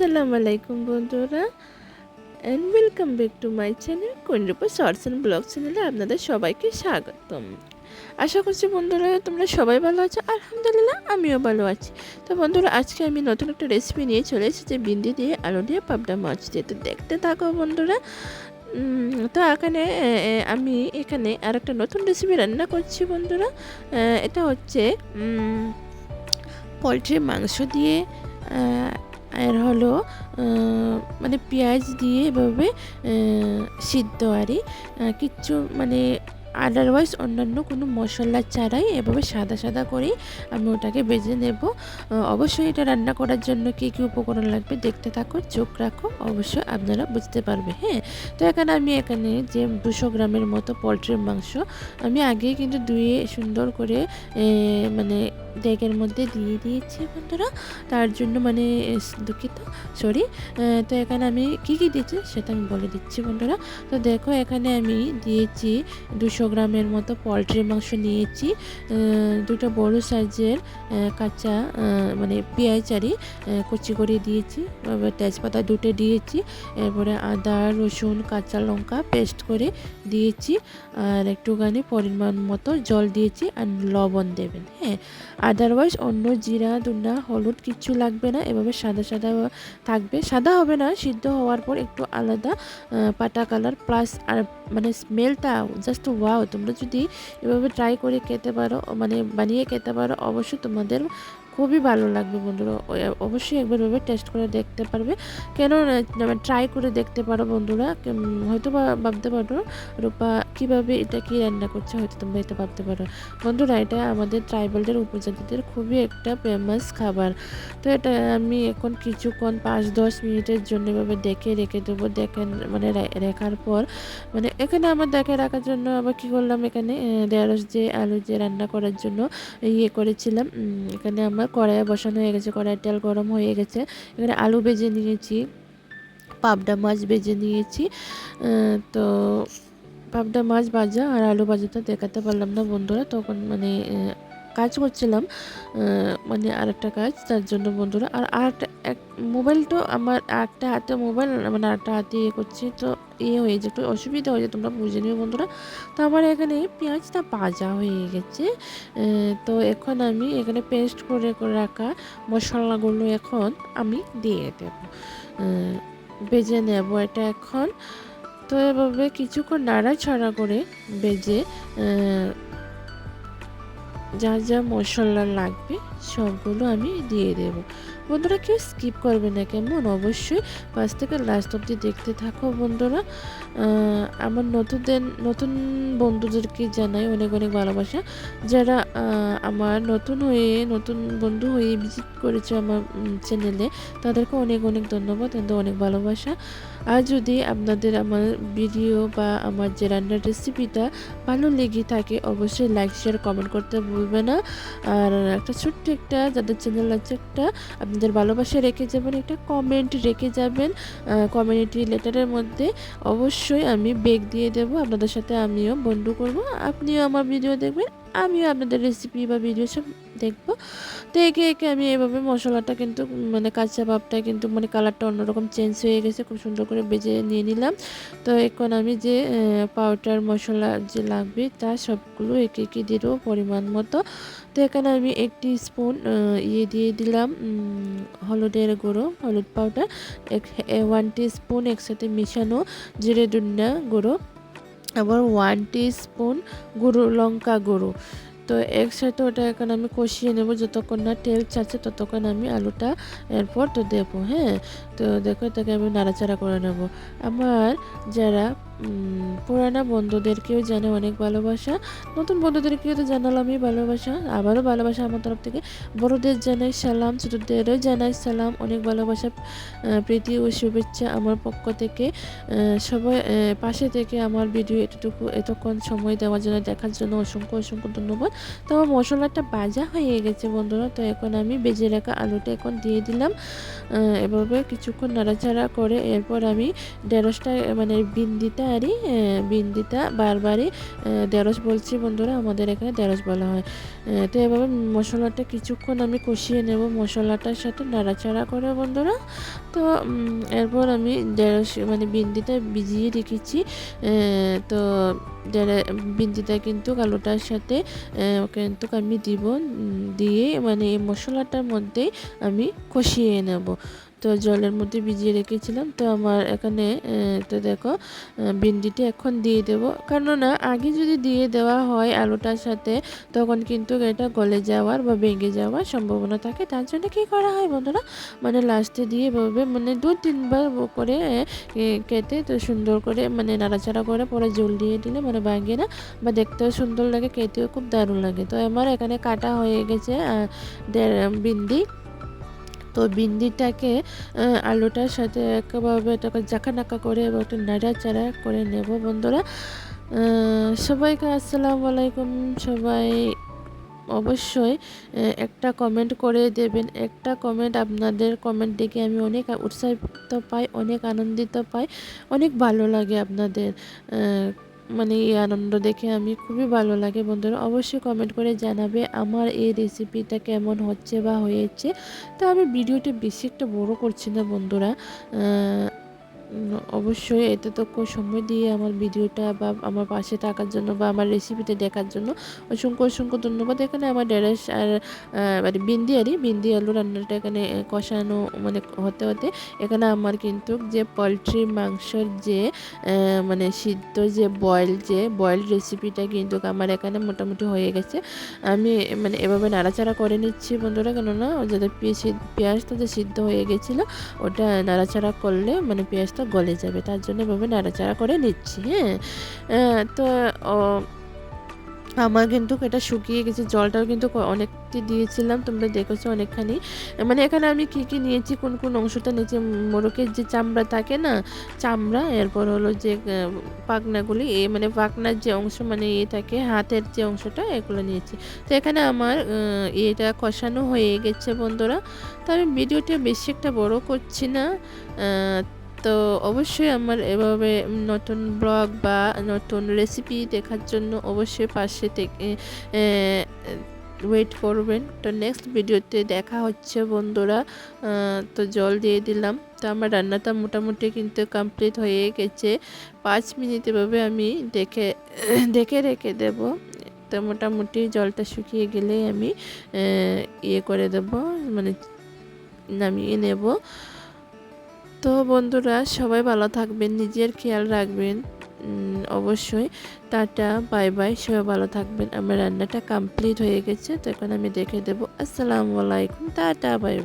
আসসালামু আলাইকুম বন্ধুরা and welcome back to my channel কন্ড্রুপা shorts and blog চ্যানেলে আপনাদের সবাইকে স্বাগতম। আশা করছি বন্ধুরা তোমরা সবাই ভালো আছো, আলহামদুলিল্লাহ আমিও ভালো আছি। তো বন্ধুরা, আজকে আমি নতুন একটা রেসিপি নিয়ে চলে এসেছি যে বিন্দি দিয়ে আলু দিয়ে পাবদা মাছ দিয়ে। তো দেখতে থাকো বন্ধুরা তো এখানে আমি এখানে আর একটা নতুন রেসিপি রান্না করছি বন্ধুরা এটা হচ্ছে পোলট্রির মাংস দিয়ে আর হলো মানে পেঁয়াজ দিয়ে এভাবে সিদ্ধ আরই। কিচ্ছু মানে আদারওয়াইজ অন্যান্য কোনো মশলা ছাড়াই এভাবে সাদা সাদা করেই আমি ওটাকে বেজে নেব। অবশ্যই এটা রান্না করার জন্য কী কী উপকরণ লাগবে দেখতে থাকো, চোখ রাখো, অবশ্যই আপনারা বুঝতে পারবে হ্যাঁ? তো এখানে আমি এখানে যে দুশো গ্রামের মতো পোলট্রির মাংস আমি আগেই কিন্তু ধুয়ে সুন্দর করে মানে ডেকের মধ্যে দিয়ে দিয়েছি বন্ধুরা। তার জন্য মানে দুঃখিত সরি তো এখানে আমি কি কি দিয়েছি সেটা আমি বলে দিচ্ছি বন্ধুরা। তো দেখো এখানে আমি দিয়েছি দুশো গ্রামের মতো পোলট্রির মাংস নিয়েছি। দুটো বড় সাইজের কাঁচা মানে পেঁয়াজ আরই আহ, কুচি করে দিয়েছি। তেজপাতা দুটো দিয়েছি। এরপরে আদা রসুন কাঁচা লঙ্কা পেস্ট করে দিয়েছি। আর একটুখানি পরিমাণ মতো জল দিয়েছি। আর লবণ দেবেন হ্যাঁ। আদারওয়াইজ অন্য জিরা দুনা হলুদ কিচ্ছু লাগবে না। এভাবে সাদা সাদা থাকবে। সাদা হবে না, সিদ্ধ হওয়ার পর একটু আলাদা পাটা কালার প্লাস আর মানে স্মেলটা জাস্ট ওয়াও তোমরা যদি এভাবে ট্রাই করে খেতে পারো মানে বানিয়ে খেতে পারো, অবশ্যই তোমাদের খুবই ভালো লাগবে বন্ধুরা। অবশ্যই একবার এভাবে টেস্ট করে দেখতে পারবে। কেন ট্রাই করে দেখতে পারো বন্ধুরা। হয়তো বা ভাবতে পারো, রূপা কীভাবে এটা কি রান্না করছে, হয়তো তোমরা এটা ভাবতে পারো। বন্ধুরা, এটা আমাদের ট্রাইবালদের উপজাতিদের খুবই একটা ফেমাস খাবার। তো এটা আমি এখন কিছুক্ষণ পাঁচ দশ মিনিটের জন্য এভাবে দেখে রেখে দেবো। দেখেন মানে রেখার পর মানে এখানে আমার দেখে রাখার জন্য আবার কী করলাম এখানে? ঢেঁড়স যে আলু যে রান্না করার জন্য ইয়ে করেছিলাম। এখানে আমার কড়াইয়ে বসানো হয়ে গেছে, কড়াইয়ের তেল গরম হয়ে গেছে। এখানে আলু বেজে নিয়েছি, পাবদা মাছ বেজে নিয়েছি। তো পাবদা মাছ ভাজা আর আলু ভাজাটা দেখাতে পারলাম না বন্ধুরা, তখন মানে কাজ করছিলাম মানে আরেকটা কাজ, তার জন্য বন্ধুরা। আর আরেকটা, এক, মোবাইল তো আমার একটা হাতে মোবাইল মানে আরেকটা হাতে ইয়ে করছি, তো ইয়ে হয়ে যায় একটু অসুবিধা হয়ে যায় তোমরা বুঝে নিও বন্ধুরা। তো আমার এখানে পেঁয়াজটা ভাজা হয়ে গেছে। তো এখন আমি এখানে পেস্ট করে রাখা মশলাগুলো এখন আমি দিয়ে দেব। ভেজে নেব এটা এখন। তো এভাবে কিছুক্ষণ নাড়াছাড়া করে ভেজে যা যা মশলা লাগবে সবগুলো আমি দিয়ে দেব। বন্ধুরা, কেউ স্কিপ করবে না কেমন? অবশ্যই ফার্স্ট থেকে লাস্ট অব্দি দেখতে থাকো বন্ধুরা। আমার নতুনদের, নতুন বন্ধুদেরকে জানাই অনেক অনেক ভালোবাসা। যারা আমার নতুন হয়ে, নতুন বন্ধু হয়ে ভিজিট করেছে আমার চ্যানেলে তাদেরকে অনেক অনেক ধন্যবাদ তাদের অনেক ভালোবাসা। আর যদি আপনাদের আমার ভিডিও বা আমার যে রান্নার রেসিপিটা ভালো লেগে থাকে, অবশ্যই লাইক শেয়ার কমেন্ট করতে ভুলবে না। আর একটা ছোট্ট একটা, যাদের চ্যানেল আছে একটা, আপনাদের ভালোবাসা রেখে যাবেন, একটা কমেন্ট রেখে যাবেন কমিউনিটি লেটারের মধ্যে। অবশ্যই আমি বেগ দিয়ে দেবো, আপনাদের সাথে আমিও বন্ধু করব। আপনিও আমার ভিডিও দেখবেন, আমিও আপনাদের রেসিপি বা ভিডিও সব দেখব। তো একে একে আমি এভাবে মশলাটা কিন্তু মানে কাঁচা ভাবটা কিন্তু মানে কালারটা অন্যরকম চেঞ্জ হয়ে গেছে, খুব সুন্দর করে বেজে নিয়ে নিলাম। তো এখন আমি যে পাউডার মশলা যে লাগবে তা সবগুলো একে একে দিয়ে দেবো পরিমাণ মতো। তো এখানে আমি একটি স্পুন ইয়ে দিয়ে দিলাম হলুদের গুঁড়ো, হলুদ পাউডার ওয়ান স্পুন একসাথে মিশানো জিরে দুন্না গুঁড়ো, আবার ওয়ান স্পুন গুঁড়ো, লঙ্কা গুঁড়ো। তো একসাথে ওটা এখন আমি কষিয়ে নেব। যতক্ষণ না তেল ছাড়ছে, ততক্ষণ আমি আলুটা এরপর তো দেবো হ্যাঁ? তো দেখো এটাকে আমি নাড়াচাড়া করে নেব। আমার যারা পুরানা বন্ধুদেরকেও জানে অনেক ভালোবাসা। নতুন বন্ধুদেরকেও তো জানালামই ভালোবাসা। আবারও ভালোবাসা আমার তরফ থেকে। বড়দের জানাই সালাম, ছোটদেরও জানাই সালাম। অনেক ভালোবাসা প্রীতি ও শুভেচ্ছা আমার পক্ষ থেকে। সবাই পাশে থেকে আমার ভিডিও এতটুকু, এতক্ষণ সময় দেওয়ার জন্য, দেখার জন্য অসংখ্য অসংখ্য ধন্যবাদ। তো আমার মশলাটা বাজা হয়ে গেছে বন্ধুরা, তো এখন আমি বেজে রাখা আলুটা এখন দিয়ে দিলাম। এভাবে কিছুক্ষণ নাড়াচাড়া করে এরপর আমি ঢেঁড়সটা মানে বিন্দিটা আরই আহ, বিন্দিটা বারবারই ঢেঁড়স বলছি বন্ধুরা আমাদের এখানে ঢেঁড়স বলা হয়। তো এভাবে মশলাটা কিছুক্ষণ আমি কষিয়ে নেব মশলাটার সাথে নাড়াচাড়া করে বন্ধুরা। তো এরপর আমি ঢেঁড়স মানে বিন্দিটা ভিজিয়ে রেখেছি। তো ঢেঁড়ে- বিন্দিটা কিন্তু আলুটার সাথে কিন্তু আমি দিব দিয়ে মানে এই মশলাটার মধ্যেই আমি কষিয়ে নেব। তো জলের মধ্যে ভিজিয়ে রেখেছিলাম। তো আমার এখানে তো দেখো ভিন্ডিটি এখন দিয়ে দেবো। কেননা আগে যদি দিয়ে দেওয়া হয় আলুটার সাথে, তখন কিন্তু এটা গলে যাওয়ার বা ভেঙে যাওয়ার সম্ভাবনা থাকে। তার জন্য কী করা হয় বন্ধুরা? মানে লাস্টে দিয়ে এভাবে মানে দু, তিনবার করে কেটে তো সুন্দর করে মানে নাড়াচাড়া করে পরে জল দিয়ে দিলে মানে ভাঙে না বা দেখতেও সুন্দর লাগে, খেতেও খুব দারুণ লাগে। তো আমার এখানে কাটা হয়ে গেছে বিন্দি তো বিন্দিটাকে আলুটার সাথে একেবারে এটাকে জাকানাকা করে এবং একটু নাড়াচাড়া করে নেব বন্ধুরা। সবাইকে আসসালামু আলাইকুম। সবাই অবশ্যই একটা কমেন্ট করে দেবেন। একটা কমেন্ট আপনাদের কমেন্ট দেখে আমি অনেক উৎসাহিত পাই, অনেক আনন্দিত পাই, অনেক ভালো লাগে আপনাদের মানে এই আনন্দ দেখে আমি খুবই ভালো লাগে বন্ধুরা। অবশ্যই কমেন্ট করে জানাবে আমার এই রেসিপিটা কেমন হচ্ছে বা হয়েছে। তো আমি ভিডিওটা বেশি একটা বড় করছি না বন্ধুরা। অবশ্যই এতে তো খুব সময় দিয়ে আমার ভিডিওটা বা আমার পাশে থাকার জন্য বা আমার রেসিপিটা দেখার জন্য অসংখ্য অসংখ্য ধন্যবাদ। এখানে আমার ঢেঁড়স আর মানে বিন্দি আরই বিন্দি আলু রান্নাটা এখানে কষানো মানে হতে হতে এখানে আমার কিন্তু যে পোলট্রি মাংসর যে মানে সিদ্ধ যে বয়েল যে বয়েল রেসিপিটা কিন্তু আমার এখানে মোটামুটি হয়ে গেছে। আমি মানে এভাবে নাড়াচাড়া করে নিচ্ছি বন্ধুরা, কেননা যাতে পেঁয়াজ- যে সিদ্ধ হয়ে গেছিল, ওটা নাড়াচাড়া করলে মানে পেঁয়াজটা গলে যাবে তার জন্য এভাবে নাড়াচাড়া করে নিচ্ছি হ্যাঁ? তো আমার কিন্তু এটা শুকিয়ে গেছে জলটাও কিন্তু অনেকটি দিয়েছিলাম তোমরা দেখেছ অনেকখানি। মানে এখানে আমি কি কি নিয়েছি কোন কোন অংশটা নিয়েছি মোরকের যে চামড়া থাকে না চামড়া এরপর হলো যে আহ, পাখনাগুলি এ মানে পাখনার যে অংশ মানে এ থাকে হাতের যে অংশটা এগুলো নিয়েছি। তো এখানে আমার এটা কষানো হয়ে গেছে বন্ধুরা। তো আমি ভিডিওটা বেশি একটা বড় করছি না তো অবশ্যই আমার এভাবে নতুন ব্লগ বা নতুন রেসিপি দেখার জন্য অবশ্যই পাশে থেকে ওয়েট করবেন। তো নেক্সট ভিডিওতে দেখা হচ্ছে বন্ধুরা। তো জল দিয়ে দিলাম। তো আমার রান্নাটা মোটামুটি কিন্তু কমপ্লিট হয়ে গেছে। পাঁচ মিনিট এভাবে আমি দেখে দেখে রেখে দেব। তো মোটামুটি জলটা শুকিয়ে গেলে আমি ইয়ে করে দেব। মানে নামিয়ে নেব। তো বন্ধুরা, সবাই ভালো থাকবেন, নিজের খেয়াল রাখবেন। অবশ্যই। টাটা, বাই বাই, সবাই ভালো থাকবেন। আমার রান্নাটা কমপ্লিট হয়ে গেছে, তো এখন আমি দেখে দেবো। আসসালামু আলাইকুম, টাটা বাই।